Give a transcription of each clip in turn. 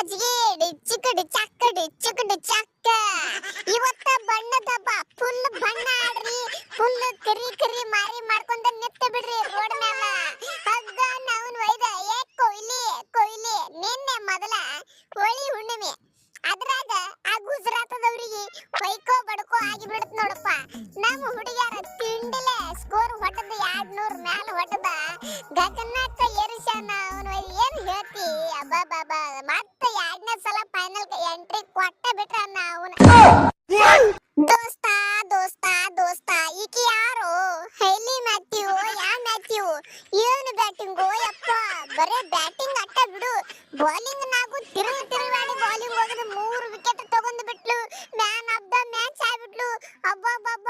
ಮಜ್ಜಿಗೆ ಡಿಚ್ಚುಕಡಿ ಚಕ್ಕಡಿ, ಚುಕಡಿ ಚಕ್ಕ. ಇವತ್ತ ಬಣ್ಣದ ಹಬ್ಬ. ಫುಲ್ ಬಣ್ಣ ಆಡ್ರಿ. ಫುಲ್ ಕರಿ ಕರಿ ಮಾರಿ ಮಾಡ್ಕೊಂಡ ನಿತ್ತ ಬಿಡ್ರಿ ರೋಡ್ ಮ್ಯಾಲ. ಹಗ್ಗ, ನಾವನ್, ಒಯ್ದ. ಏ, ಕೊಯ್ಲಿ ಕೊಯ್ಲಿ. ನಿನ್ನೆ ಮೊದಲ ಹೋಳಿ ಹುಣ್ಣಿಮೆ. ಅದ್ರಾಗ ಆ ಗುಜರಾತದವ್ರಿಗೆ ಹೊಯ್ಕೋ, ಬಡ್ಕೋ ಆಗಿ ಬಿಡ್ತ ನೋಡಪ್ಪ. ನಮ್ಮ ಹುಡುಗ್ಯಾರ ತಿಂಡಿಲೆ ಸ್ಕೋರ್ ಹೊಟ್ಟದ ಎರಡ್ ನೂರ್ ಮ್ಯಾಲ ಹೊಟ್ಟದ. ಗಗನಕ್ಕ ಏರಿಸ್ಯಾನ ಅವನು ಏನ್ ಹೇಳ್ತಿ? ಅಬ್ಬಾ ಮತ್ತೆ ಏನು ಬ್ಯಾಟಿಂಗ್ ಓಯಪ್ಪ ಬರೇ ಬ್ಯಾಟಿಂಗ್ ಅಟ್ಟ ಬಿಡು. ಬೌಲಿಂಗ್ ನಾಗು ತಿರುಗಿ ತಿರುಗಾಡಿ ಬೌಲಿಂಗ್ ಹೋಗಿದ ಮೂರು ವಿಕೆಟ್ ತಗೊಂಡು ಬಿಟ್ಲು. ಮ್ಯಾನ್ ಆಫ್ ದ ಮ್ಯಾಚ್ ಆಗ್ಬಿಟ್ಲು. ಅಬ್ಬಬ್ಬಬ್ಬ,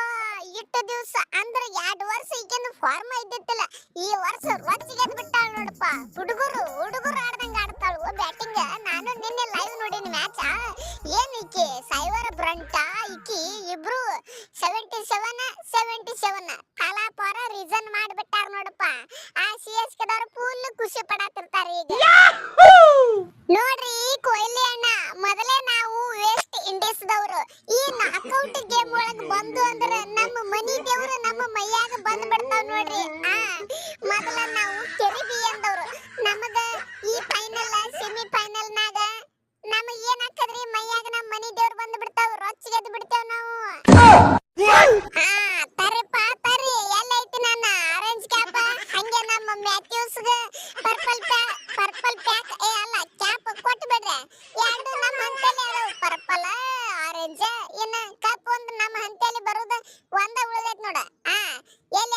ಇಟ್ಟು ದಿವಸ. ಅಂದ್ರೆ ಎರಡು ವರ್ಷ ಈಗಿನ ಫಾರ್ಮ್ ಇದ್ದಿತ್ತಿಲ್ಲ. ಈ ವರ್ಷ ರೊಚ್ಚಿಗೆ ಬಿಟ್ಟಾಳ ನೋಡಪ್ಪ. ಹುಡುಗರು ಹುಡುಗರು ಆಡ್ದಂಗ ಆಡ್ತಾಳು. ಬ್ಯಾಟಿಂಗ್ ನಾನು ನಿನ್ನೆ ಲೈವ್ ನೋಡಿನ ಮ್ಯಾಚ್ ಇಬ್ರು ಸೆವೆಂಟಿ ಸೆವೆನ್ ಸೆವೆಂಟಿ ಸೆವೆನ್ ಕಲಾಪರ ರೀಸನ್ ಮಾಡ್ಬಿಟ್ಟಾರ ನೋಡಪ್ಪ. ಆ ಸಿ ಎಸ್ ಕೆದವ್ರು ಫುಲ್ ಖುಷಿ ಪಡಾತಿರ್ತಾರೆ ಈಗ. ನೋಡ್ರಿ ಕೊಹ್ಲಿ ಅಣ್ಣ ಮೊದಲೇ ನಾವು ವೆಸ್ಟ್ ಇಂಡೀಸ್ ದವರು. ಈ ನಾಕೌಟ್ ಗೇಮ್ ಒಳಗ್ ಬಂದು ಅಂದ್ರೆ ನಮ್ಮ ಮನಿ ದೇವ್ರು ನಮ್ಮ ಮೈಯಾಗ ಬಂದ್ ಬಿಡ್ತಾವ್ ನೋಡ್ರಿ. ನಮ್ಮ ಪರ್ಪಲ್ ಪ್ಯಾಕ್ ಪರ್ಪಲ್ ಪ್ಯಾಕ್ ಏ ಅಲ್ಲ ಕ್ಯಾಪ್ ಕೊಟ್ಟು ಬಿಡ್ರೆ. ಎರಡು ನಮ್ಮ ಹಂತಲ್ಲಿ ಅದಾವ. ಪರ್ಪಲ್ ಆರೆಂಜ್ ಇನ್ನ ಕಪ್ ಒಂದು ನಮ್ಮ ಹಂತಲ್ಲಿ ಬರೋದು ಒಂದ ಉಳಿದೈತ್ ನೋಡ. ಆ, ಎಲ್ಲಿ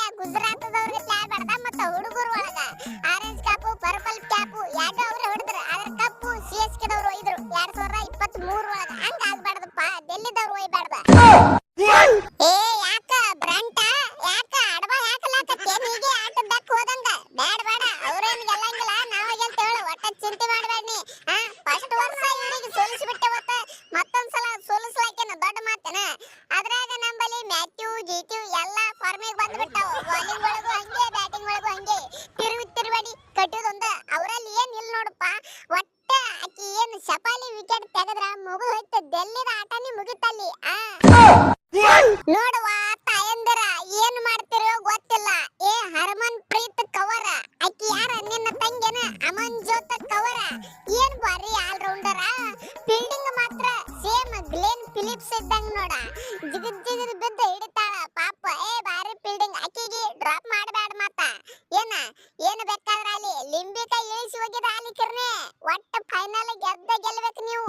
ಒಟ್ಟ ಆಕಿ ಏನು ಶಪಾಲಿ ವಿಕೆಟ್ ತೆಗೆದ್ರ ಮಗು ಹೋಯ್ತು ಡೆಲ್ಲಿದ ಆಟನೇ ಮುಗಿತಲ್ಲಿ, ಆ? ನೋಡುವ ತಾಯಂದಿರ ಏನ್ ಮಾಡ್ತಿರೋ ಗೊತ್ತಿಲ್ಲ. ಏ, ಹರ್ಮನ್ ಪ್ರೀತ್ ಕವರ. ಆಕಿ ಯಾರ? ನಿನ್ನ ತಂಗಿನ ಅಮನ್ ಜೋತ್ ಕವರ. ಏನ್ ಬಾರಿ ಆಲ್ ರೌಂಡರ ಫೀಲ್ಡಿಂಗ್ ಮಾತ್ರ ಸೇಮ್ ಗ್ಲೇನ್ ಫಿಲಿಪ್ಸ್ ಇದ್ದಂಗ ನೋಡ. ಜಿಗಿದ್ ಜಿಗಿದ್ ಬಿದ್ದ ಹಿಡಿತಾಳ ಒಟ್ಟ ಫೈನಲ್ ಗೆದ್ದ ಗೆಲ್ಬೇಕು ನೀವು.